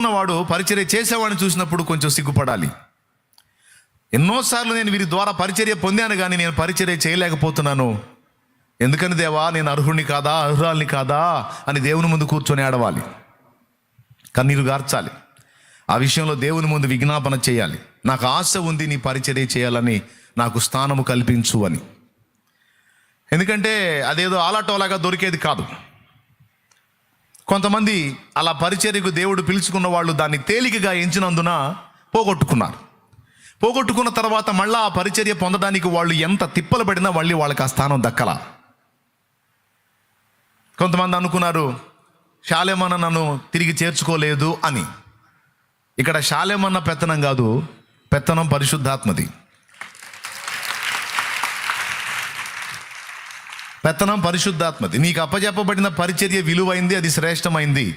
ఉన్నవాడు పరిచర్య చేసేవాడిని చూసినప్పుడు కొంచెం సిగ్గుపడాలి. ఎన్నోసార్లు నేను వీరి ద్వారా పరిచర్య పొందాను కానీ నేను పరిచర్య చేయలేకపోతున్నాను. ఎందుకని దేవా నేను అర్హుడిని కాదా అర్హురాల్ని కాదా అని దేవుని ముందు కూర్చొని ఆడవాలి. కన్నీరు గార్చాలి. ఆ విషయంలో దేవుని ముందు విజ్ఞాపన చేయాలి. నాకు ఆశ ఉంది నీ పరిచర్య చేయాలని నాకు స్థానము కల్పించు అని. ఎందుకంటే అదేదో ఆలాటోలాగా దొరికేది కాదు. కొంతమంది అలా పరిచర్యకు దేవుడు పిలుచుకున్న వాళ్ళు దాన్ని తేలికగా ఎంచినందున పోగొట్టుకున్నారు. పోగొట్టుకున్న తర్వాత మళ్ళీ ఆ పరిచర్య పొందడానికి వాళ్ళు ఎంత తిప్పలు పడినా మళ్ళీ వాళ్ళకి ఆ స్థానం దక్కల. కొంతమంది అనుకున్నారు శాలేమన్న నన్ను తిరిగి చేర్చుకోలేదు అని. ఇక్కడ శాలేమన్న పెత్తనం కాదు పెత్తనం పరిశుద్ధాత్మది. పెత్తనం పరిశుద్ధాత్మది. నీకు అప్పజెప్పబడిన పరిచర్య విలువైంది అది శ్రేష్టమైంది.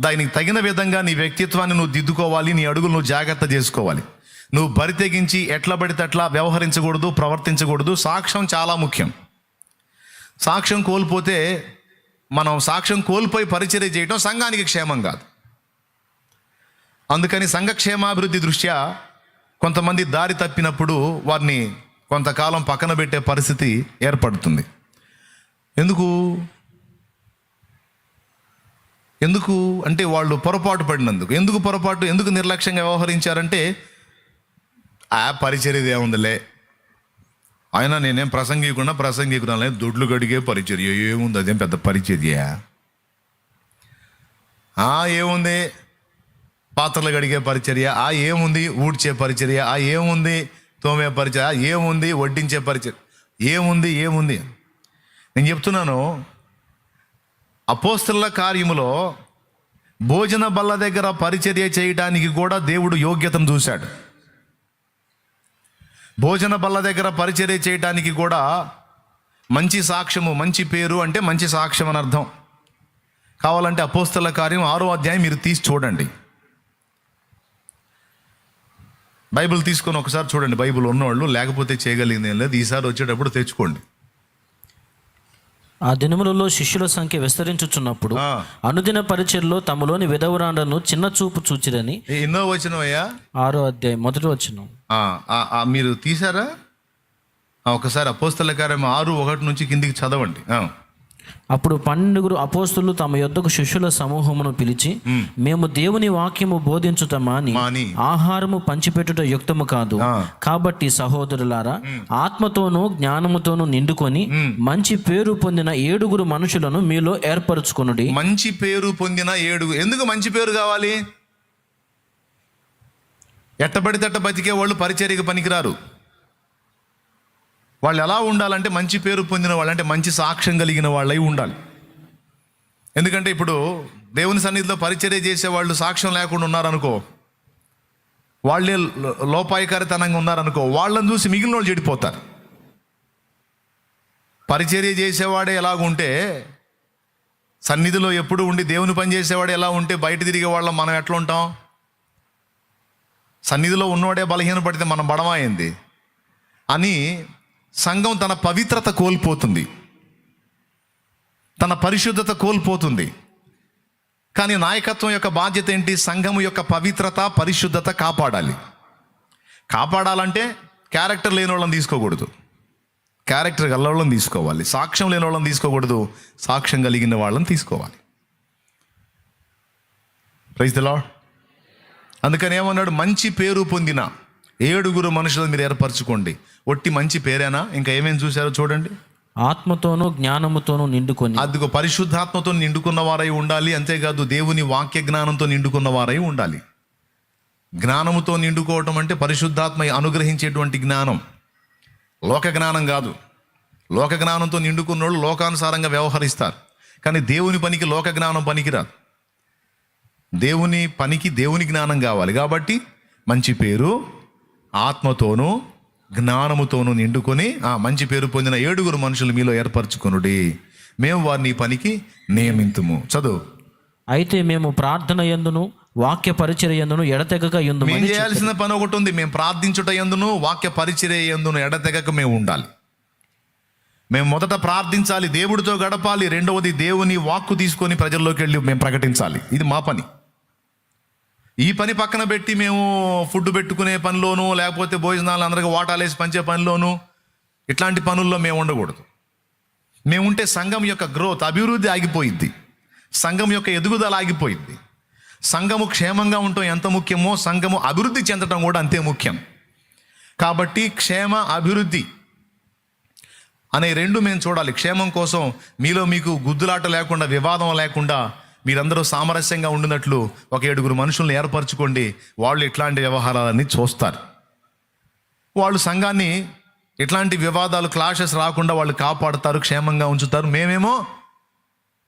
దానికి తగిన విధంగా నీ వ్యక్తిత్వాన్ని నువ్వు దిద్దుకోవాలి నీ అడుగులు నువ్వు జాగ్రత్త చేసుకోవాలి. నువ్వు బరి తెగించి ఎట్లా పడితే అట్లా వ్యవహరించకూడదు ప్రవర్తించకూడదు. సాక్ష్యం చాలా ముఖ్యం. సాక్ష్యం కోల్పోతే మనం సాక్ష్యం కోల్పోయి పరిచర్య చేయటం సంఘానికి క్షేమం కాదు. అందుకని సంఘక్షేమాభివృద్ధి దృష్ట్యా కొంతమంది దారి తప్పినప్పుడు వారిని కొంతకాలం పక్కన పెట్టే పరిస్థితి ఏర్పడుతుంది. ఎందుకు? ఎందుకు? అంటే వాళ్ళు పొరపాటు పడినందుకు. ఎందుకు పొరపాటు? ఎందుకు నిర్లక్ష్యంగా వ్యవహరించారంటే ఆ పరిచర్యది ఏముందిలే? ఆయన నేనేం ప్రసంగికున్నా ప్రసంగికున్నా దొడ్లు గడిగే పరిచర్య. ఏముంది? అదేం పెద్ద పరిచర్య? ఆ ఏముంది? పాత్రలు గడిగే పరిచర్య. ఆ ఏముంది? ఊడ్చే పరిచర్య. ఆ ఏముంది? తోమే పరిచర్య. ఏముంది? వడ్డించే పరిచర్య. ఏముంది? ఏముంది? చెప్తున్నాను అపోస్తుల కార్యములో భోజన బల్ల దగ్గర పరిచర్య చేయడానికి కూడా దేవుడు యోగ్యతను చూశాడు. భోజన బల్ల దగ్గర పరిచర్య చేయడానికి కూడా మంచి సాక్ష్యము మంచి పేరు అంటే మంచి సాక్ష్యం అని అర్థం. కావాలంటే అపోస్తల కార్యం ఆరో అధ్యాయం మీరు తీసి చూడండి. బైబిల్ తీసుకొని ఒకసారి చూడండి బైబిల్ ఉన్నవాళ్ళు లేకపోతే చేయగలిగింది ఏం లేదు. ఈసారి వచ్చేటప్పుడు తెచ్చుకోండి. ఆ దినములలో శిష్యుల సంఖ్య విస్తరించుచున్నప్పుడు. అనుదిన పరిచయలో తమలోని విధవరాండను చిన్న చూపు చూచిరని ఎన్నో వచ్చినవయ్యా ఆరో అధ్యాయం మొదటి వచ్చిన మీరు తీసారా ఆ, ఒకసారి అపోస్తల కార్యం ఆరు ఒకటి నుంచి కిందికి చదవండి. అప్పుడు పన్నెండుగురు అపోస్తులు తమ యొద్దకు శిష్యుల సమూహమును పిలిచి మేము. దేవుని వాక్యము బోధించుట మాని. ఆహారము పంచిపెట్టుట యుక్తము కాదు. కాబట్టి సహోదరులారా ఆత్మతోనూ జ్ఞానముతోనూ నిండుకొని మంచి పేరు పొందిన ఏడుగురు మనుషులను మీలో ఏర్పరచుకొనుడి. మంచి పేరు పొందిన ఏడు ఎందుకు మంచి పేరు కావాలి? ఎట్టబడితే అట్ట బతికే వాళ్ళు పరిచర్యకు పనికిరారు. వాళ్ళు ఎలా ఉండాలంటే మంచి పేరు పొందిన వాళ్ళు అంటే మంచి సాక్ష్యం కలిగిన వాళ్ళై ఉండాలి. ఎందుకంటే ఇప్పుడు దేవుని సన్నిధిలో పరిచర్య చేసే వాళ్ళు సాక్ష్యం లేకుండా ఉన్నారనుకో వాళ్ళే లో- లోపాయకారితనంగా ఉన్నారనుకో వాళ్ళని చూసి మిగిలిన వాళ్ళు చెడిపోతారు. పరిచర్య చేసేవాడే ఎలాగుంటే సన్నిధిలో ఎప్పుడు ఉండి దేవుని పని చేసేవాడు ఎలా ఉంటే బయట తిరిగే వాళ్ళం మనం ఎట్లా ఉంటాం సన్నిధిలో ఉన్నవాడే బలహీనపడితే మనం బడమైంది అని సంఘం తన పవిత్రత కోల్పోతుంది. తన పరిశుద్ధత కోల్పోతుంది. కానీ నాయకత్వం యొక్క బాధ్యత ఏంటి? సంఘము యొక్క పవిత్రత పరిశుద్ధత కాపాడాలి. కాపాడాలంటే క్యారెక్టర్ లేని వాళ్ళని తీసుకోకూడదు. క్యారెక్టర్ గల వాళ్ళని తీసుకోవాలి. సాక్ష్యం లేని వాళ్ళని తీసుకోకూడదు. సాక్ష్యం కలిగిన వాళ్ళని తీసుకోవాలి. రైతులా అందుకని ఏమన్నాడు? మంచి పేరు పొందిన ఏడుగురు మనుషులను మీరు ఏర్పరచుకోండి. ఒట్టి మంచి పేరేనా? ఇంకా ఏమేమి చూశారో చూడండి. ఆత్మతోనూ జ్ఞానముతోనూ నిండుకొని. అదిగో పరిశుద్ధాత్మతో నిండుకున్న వారై ఉండాలి. అంతేకాదు దేవుని వాక్య జ్ఞానంతో నిండుకున్న వారై ఉండాలి. జ్ఞానముతో నిండుకోవటం అంటే పరిశుద్ధాత్మ అనుగ్రహించేటువంటి జ్ఞానం. లోక జ్ఞానం కాదు. లోక జ్ఞానంతో నిండుకున్న వాళ్ళు లోకానుసారంగా వ్యవహరిస్తారు. కానీ దేవుని పనికి లోక జ్ఞానం పనికిరాదు. దేవుని పనికి దేవుని జ్ఞానం కావాలి. కాబట్టి మంచి పేరు ఆత్మతోనూ జ్ఞానముతోనూ నిండుకొని ఆ మంచి పేరు పొందిన ఏడుగురు మనుషులు మీలో ఏర్పరచుకొనుడి. మేము వారిని పనికి నియమింతుము. చదువు. అయితే మేము ప్రార్థన ఎందును వాక్య పరిచర్య ఎందును ఎడతెగక మేము ఎందుమని చేయాల్సిన పని ఒకటి ఉంది. మేము ప్రార్థించుట ఎందును వాక్య పరిచర్య ఎందును ఎడతెగక మేము ఉండాలి. మేము మొదట ప్రార్థించాలి దేవుడితో గడపాలి రెండవది దేవుని వాక్కు తీసుకొని ప్రజల్లోకి వెళ్ళి మేము ప్రకటించాలి. ఇది మా పని. ఈ పని పక్కన పెట్టి మేము ఫుడ్ పెట్టుకునే పనిలోను లేకపోతే భోజనాలు అందరికి వాటాలేసి పంచే పనిలోనూ ఇట్లాంటి పనుల్లో మేము ఉండకూడదు. మేముంటే సంఘం యొక్క గ్రోత్ అభివృద్ధి ఆగిపోయిద్ది. సంఘం యొక్క ఎదుగుదల ఆగిపోయింది సంఘము క్షేమంగా ఉండటం ఎంత ముఖ్యమో సంఘము అభివృద్ధి చెందటం కూడా అంతే ముఖ్యం. కాబట్టి క్షేమ అభివృద్ధి అనే రెండు మేము చూడాలి. క్షేమం కోసం మీలో మీకు గుద్దులాట లేకుండా వివాదం లేకుండా మీరందరూ సామరస్యంగా ఉండినట్లు ఒక ఏడుగురు మనుషుల్ని ఏర్పరచుకోండి. వాళ్ళు ఇట్లాంటి వ్యవహారాలన్నీ చూస్తారు. వాళ్ళు సంఘాన్ని ఇట్లాంటి వివాదాలు క్లాషెస్ రాకుండా వాళ్ళు కాపాడుతారు క్షేమంగా ఉంచుతారు. మేమేమో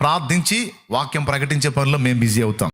ప్రార్థించి వాక్యం ప్రకటించే పనిలో మేము బిజీ అవుతాం.